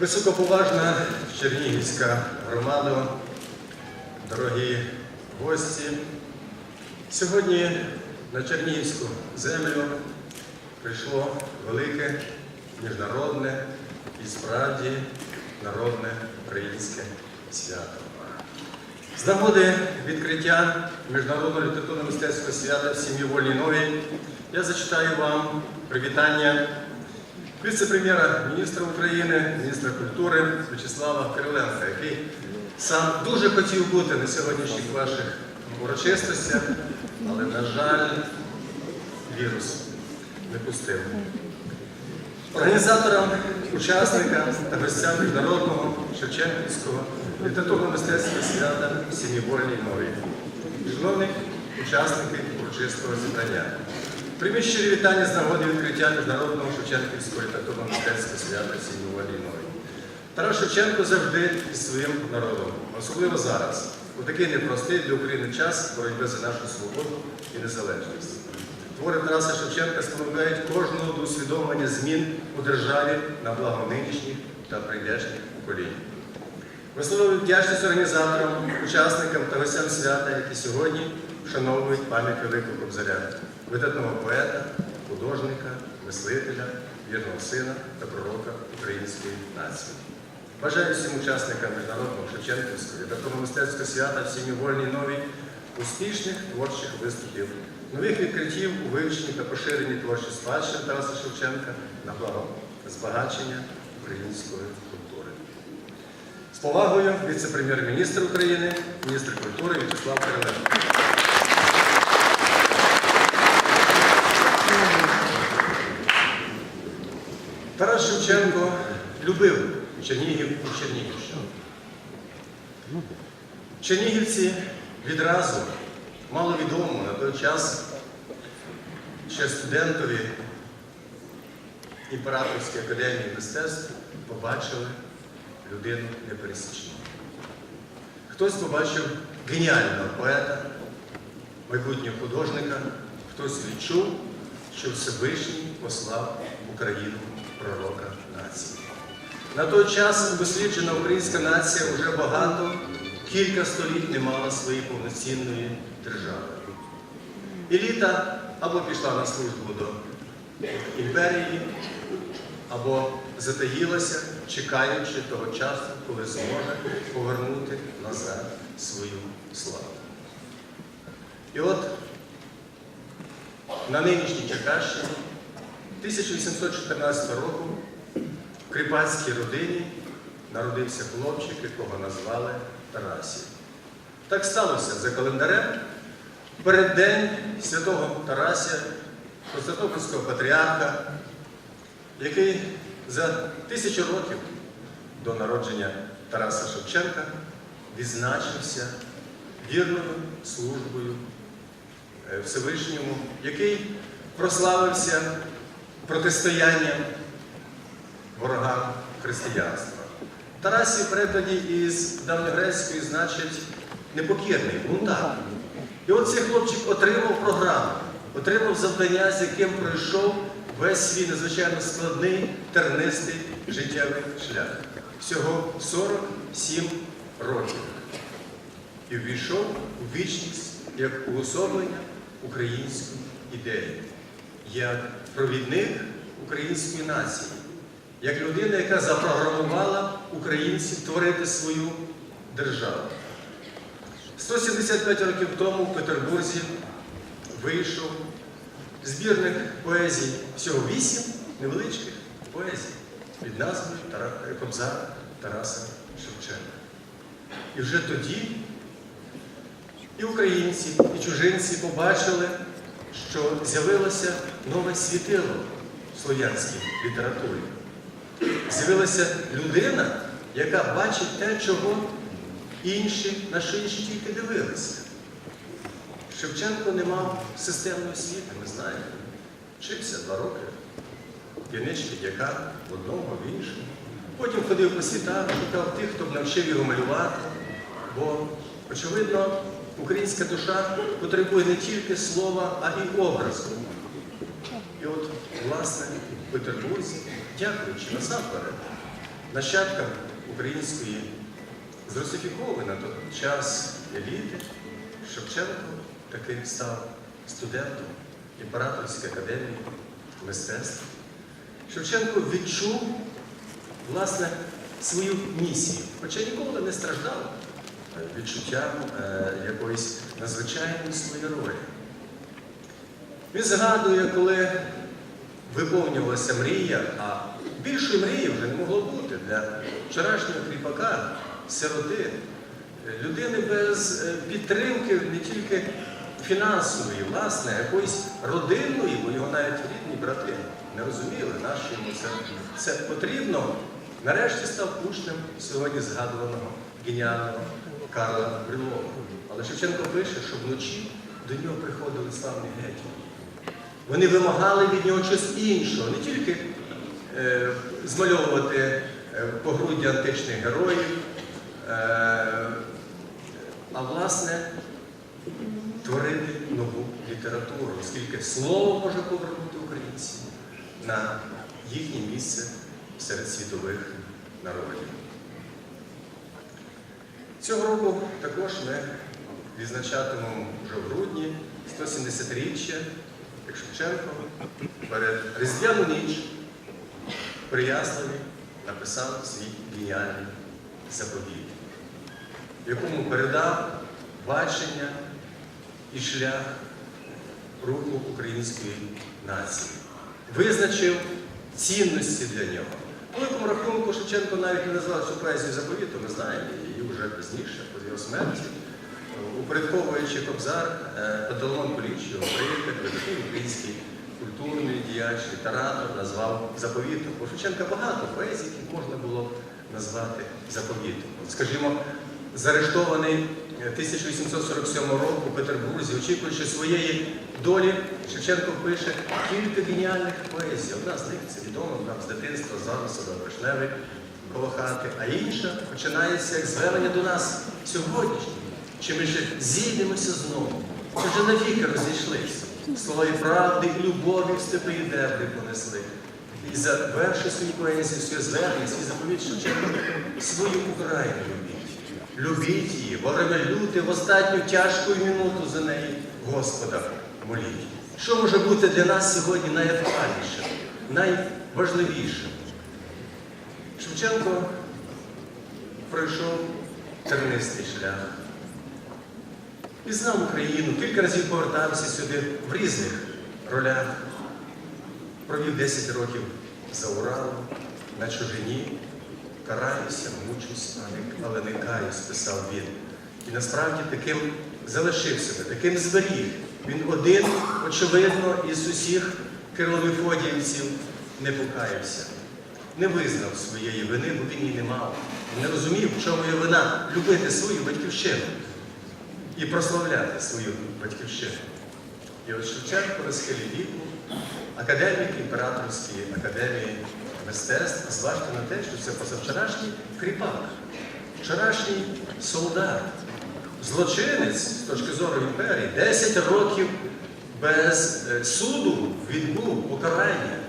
Високоповажна Чернігівська громада, дорогі гості. Сьогодні на Чернігівську землю прийшло велике міжнародне і справді народне українське свято. З нагоди відкриття міжнародного літературно-мистецького свята в сім'ї Вольній Новій я зачитаю вам привітання віце-прем'єра міністра України, міністра культури В'ячеслава Кириленка, який сам дуже хотів бути на сьогоднішніх ваших урочистостях, але, на жаль, вірус не пустив. Організаторам, учасникам та гостям міжнародного Шевченківського літературно-мистецького свята сім'ї Вольній Новій. Шановні учасники урочистого зібрання. Прийміть щирі вітання з нагоди відкриття міжнародного Шевченківського літературно-мистецького свята сім'ї Вольній Новій. Тарас Шевченко завжди із своїм народом, особливо зараз, у такий непростий для України час боротьби за нашу свободу і незалежність. Твори Тараса Шевченка спонукають кожного до усвідомлення змін у державі на благо нинішніх та прийдешніх поколінь. Висловлюю вдячність організаторам, учасникам та гостям свята, які сьогодні вшановують пам'ять Великого Кобзаря, видатного поета, художника, мислителя, вірного сина та пророка української нації. Бажаю всім учасникам міжнародного Шевченківського літературно-мистецького свята в сім'ї Вольній Новій успішних творчих виступів, нових відкриттів у вивченні та поширенні творчої спадщини Тараса Шевченка на благо збагачення української культури. З повагою віце-прем'єр-міністр України, міністр культури В'ячеслав Кириленко. Тарас Шевченко любив Чернігів і Чернігівщину. Чернігівці відразу мало відомо на той час ще студентові Імператорської академії мистецтв побачили людину непересічну. Хтось побачив геніального поета, майбутнього художника, хтось відчув, що Всевишній послав Україну пророка нації. На той час досліджена українська нація вже багато, кілька століть не мала своєї повноцінної держави. Еліта або пішла на службу до імперії, або затаїлася, чекаючи того часу, коли зможе повернути назад свою славу. І от на нинішній Черкащині 1814 року кріпацькій родині народився хлопчик, якого назвали Тарасів. Так сталося за календарем. Перед день святого Тарася, Константинопольського патріарха, який за тисячу років до народження Тараса Шевченка відзначився вірною службою е, Всевишньому, який прославився протистоянням ворогам християнства. Тарасів в перекладі із давньогрецької значить непокірний, бунтар. І от цей хлопчик отримав програму, отримав завдання, з яким пройшов весь свій надзвичайно складний, тернистий життєвий шлях. Всього 47 років. І ввійшов у вічність як уособлення української ідеї, як провідник української нації, як людина, яка запрограмувала українців творити свою державу. 175 років тому в Петербурзі вийшов збірник поезій, всього вісім невеличких поезій під назвою Тара- Кобзар Тараса Шевченка. І вже тоді і українці, і чужинці побачили, що з'явилося нове світило в слов'янській літературі. З'явилася людина, яка бачить те, чого інші, на що інші тільки дивилися. Шевченко не мав системної освіти, ми знаємо. Вчився два роки. П'янички дяка в одному, в іншому. Потім ходив по світах, шукав тих, хто б навчив його малювати. Бо, очевидно, українська душа потребує не тільки слова, а й образу. І от, власне, Петербурзі, дякуючи насамперед нащадкам української зрусифікованої на той час еліти, Шевченко таки став студентом Імператорської академії мистецтв. Шевченко відчув власне свою місію, хоча ніколи не страждав відчуттям е, якоїсь надзвичайної своєї ролі. Він згадує, коли виповнювалася мрія, а більшої мрії вже не могло бути для вчорашнього кріпака, сироти, людини без е, підтримки не тільки фінансової, власне, якоїсь родинної, бо його навіть рідні брати не розуміли, нащо йому це, це потрібно. Нарешті став учнем сьогодні згадуваного геніального Карла Брюлова. Але Шевченко пише, що вночі до нього приходили славні гетьмани. Вони вимагали від нього щось іншого, не тільки е, змальовувати е, погруддя античних героїв, е, а власне творити нову літературу, оскільки слово може повернути українців на їхнє місце серед світових народів. Цього року також ми відзначатимемо вже в грудні 170-річчя, як Шевченко перед Різдвяну ніч в Переяславі написав свій геніальний заповіт, в якому передав бачення і шлях руху української нації, визначив цінності для нього. По великому рахунку Шевченко навіть не назвав цю поезію заповіту, ми знаємо її вже пізніше, по його смерті. Упорядковуючи Кобзар, е, Пантелеймон Поліч, його видатний український культурний діяч, літератор, назвав заповітом. У Шевченка багато поезій, які можна було назвати заповітом. Скажімо, заарештований е, 1847 року у Петербурзі, очікуючи своєї долі, Шевченко пише кілька геніальних поезій. Одна з них це відома нам з дитинства, замисел, Вишневий, коло а інша починається як звернення до нас сьогоднішнє. Чи ми ще зійдемося знову? Чи вже навіки розійшлися? Слова і правди, і любові в степи і дебри понесли. І завершив свою поезію, своє звернення, свій заповідь Шевченко свою Україну любіть. Любіть її, время люте, в останню тяжку минуту за неї Господа моліть. Що може бути для нас сьогодні найактуальнішим, найважливішим? Шевченко пройшов тернистий шлях. Пізнав Україну, кілька разів повертався сюди в різних ролях. Провів 10 років за Уралом, на чужині. Караюся, мучусь, але не каюсь, писав він. І насправді таким залишив себе, таким зберіг. Він один, очевидно, із усіх кириломефодіївців не покаявся, не визнав своєї вини, бо він її не мав. Не розумів, в чому є вина любити свою батьківщину і прославляти свою батьківщину. І от Шевченко на схилі віку, академік Імператорської академії мистецтв, зважте на те, що це позавчорашній кріпак, вчорашній солдат, злочинець з точки зору імперії, 10 років без е, суду відбув покарання.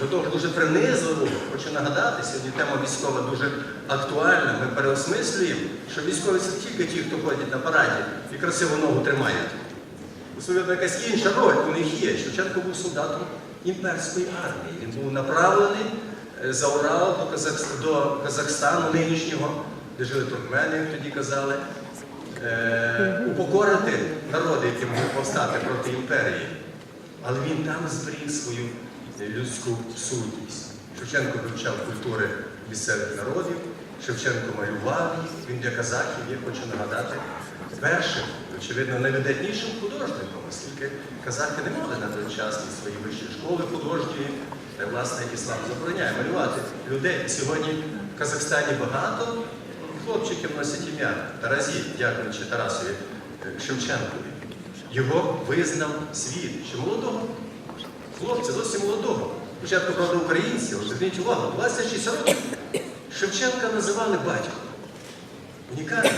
До того дуже принизливо, хочу нагадати, сьогодні тема військова дуже актуальна. Ми переосмислюємо, що військові це тільки ті, хто ходять на параді і красиву ногу тримають. Особливо якась інша роль у них є. Шевченко був солдатом імперської армії. Він був направлений е, за Урал до, Казахс- до Казахстану нинішнього, де жили туркмени, як тоді казали, е, упокорити народи, які могли повстати проти імперії. Але він там зберіг свою людську сутність. Шевченко вивчав культури місцевих народів, Шевченко малював їх, він для казахів, я хочу нагадати, першим, очевидно, найвидатнішим художником, оскільки казахи не мали на той час ні свої вищі школи художньої, де, власне, іслам забороняє малювати людей. Сьогодні в Казахстані багато хлопчиків носять ім'я Таразі, дякуючи Тарасові е, Шевченкові. Його визнав світ, що молодого хлопця, зовсім молодого. Спочатку, правда, українці, але зверніть увагу, 26 років Шевченка називали батьком. Унікальний,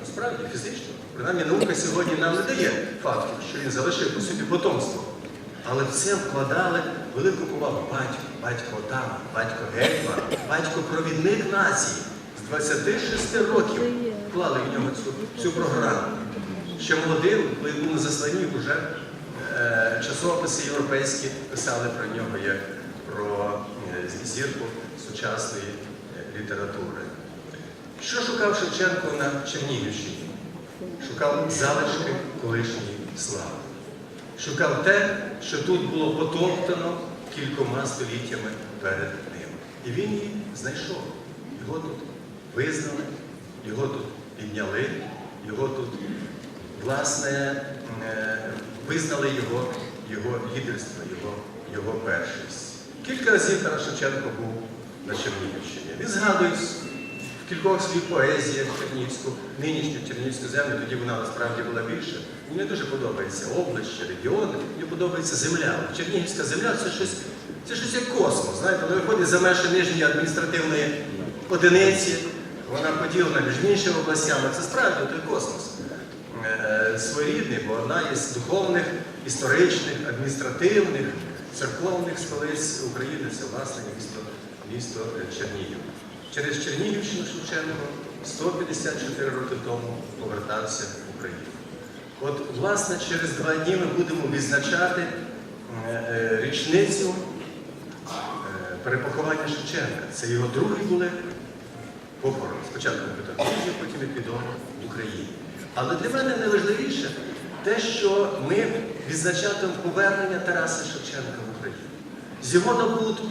насправді фізично. Принаймні наука сьогодні нам не дає фактів, що він залишив по собі потомство. Але в це вкладали велику повагу батьку. батько Отама, батько Гетьман, батько провідник нації з 26 років вклали в нього цю, цю програму. Ще молодим, коли був на засланні, вже часописи європейські писали про нього як про е, зірку сучасної е, літератури. Що шукав Шевченко на Чернігівщині? Шукав залишки колишньої слави. Шукав те, що тут було потоптано кількома століттями перед ним. І він її знайшов. Його тут визнали, його тут підняли, його тут, власне, е, визнали його, його лідерство, його, його першість. Кілька разів Тарас Шевченко був на Чернігівщині. Він згадує в кількох своїх поезіях Чернігівську, нинішню Чернігівську землю, тоді вона насправді була більше. Мені дуже подобається область, регіони, мені подобається земля. Чернігівська земля це щось, це щось як космос. Знаєте, вона виходить за межі нижньої адміністративної одиниці, вона поділена між іншими областями. Це справді той космос. Своєрідний, бо одна із духовних, історичних, адміністративних, церковних столиць України це власне місто, місто Чернігів. Через Чернігівщину Шевченко 154 роки тому повертався в Україну. От, власне, через два дні ми будемо відзначати е, е, річницю е, перепоховання Шевченка. Це його другий були похорон. Спочатку в Петербурзі, потім як відомо в Україні. Але для мене найважливіше те, що ми відзначатимемо повернення Тараса Шевченка в Україну. З його набутку,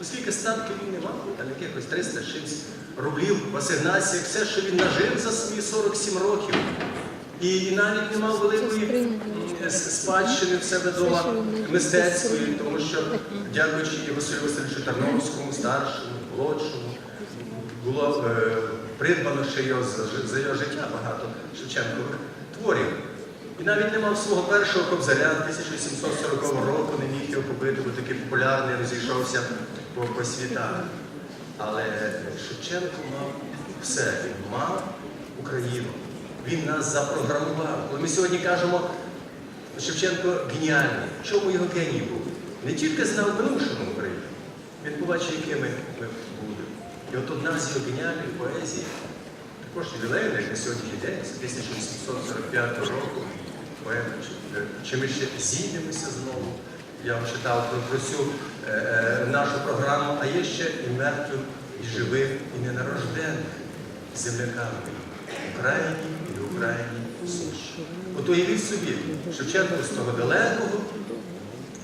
оскільки статків він не мав, там якихось 300 з чимсь рублів в асигнаціях, все, що він нажив за свої 47 років. І, навіть не мав великої спадщини в себе вдома мистецької, тому що, дякуючи Василю Васильовичу Тарновському, старшому, молодшому, було е, придбано ще його за, його життя багато Шевченкових творів. І навіть не мав свого першого кобзаря 1740 року, не міг його купити, бо такий популярний, розійшовся по, по світах. Але Шевченко мав все, він мав Україну. Він нас запрограмував. Коли ми сьогодні кажемо, Шевченко геніальний. В чому його геній був? Не тільки знав минувшину Україну, він побачив, якими ми будемо. І от одна з його геніальних поезій, також ювілейна, на сьогоднішній день, з 1845 року, поема «Чи- Чи ми ще зійдемося знову? Я вам читав про, про цю е, е, нашу програму, а є ще і мертвим, і живим, і ненарожденним земляками в Україні і в Україні суші. От уявіть собі, Шевченко з того далекого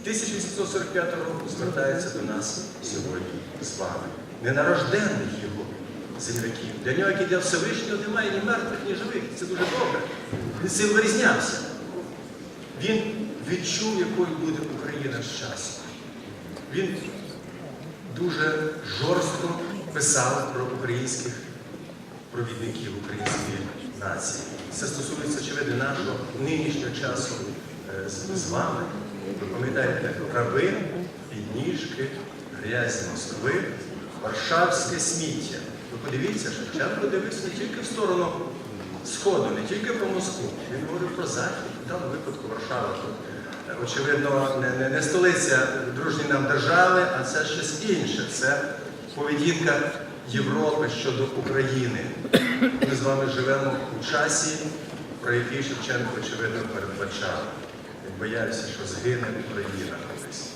1845 року звертається до нас сьогодні з вами. Ненарожденних його земляків. Для нього, як і для Всевишнього, немає ні мертвих, ні живих. Це дуже добре. Він цим вирізнявся. Він відчув, якою буде Україна з часом. Він дуже жорстко писав про українських провідників української нації. Це стосується, очевидно, нашого нинішнього часу е, з, вами. Ви пам'ятаєте, раби, підніжки, грязь Москви, Варшавське сміття. Ви подивіться, Шевченко дивився не тільки в сторону Сходу, не тільки про Москву. Він говорив про Захід, в випадку Варшава. Е, очевидно, не, не, не столиця дружньої нам держави, а це щось інше. Це поведінка Європи щодо України. Ми з вами живемо у часі, про який Шевченко, очевидно, передбачав. Він боявся, що згине Україна колись,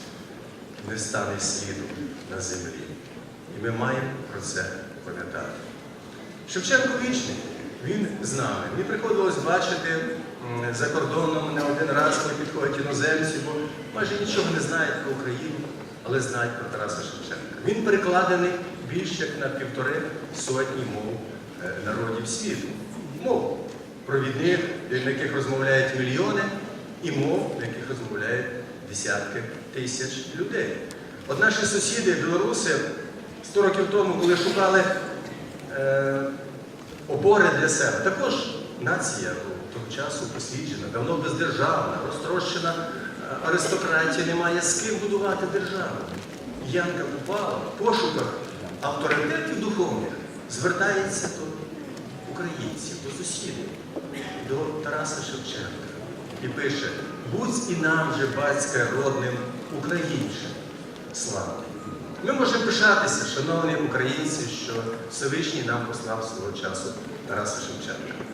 не стане сліду на землі. Ми маємо про це пам'ятати. Шевченко вічний, він з нами. Мені приходилось бачити за кордоном не один раз, коли підходять іноземці, бо майже нічого не знають про Україну, але знають про Тараса Шевченка. Він перекладений більше як на півтори сотні мов е, народів світу. Мов провідних, на яких розмовляють мільйони, і мов, на яких розмовляють десятки тисяч людей. От наші сусіди, білоруси, 100 років тому, коли шукали е, опори для себе. Також нація того часу посвідчена, давно бездержавна, розтрощена е, аристократія, немає з ким будувати державу. Янка Купала в пошуках авторитетів духовних звертається до українців, до сусідів, до Тараса Шевченка і пише: будь і нам же батька родним українцям слава. Ми можемо пишатися, шановні українці, що Всевишній нам послав свого часу Тараса Шевченка.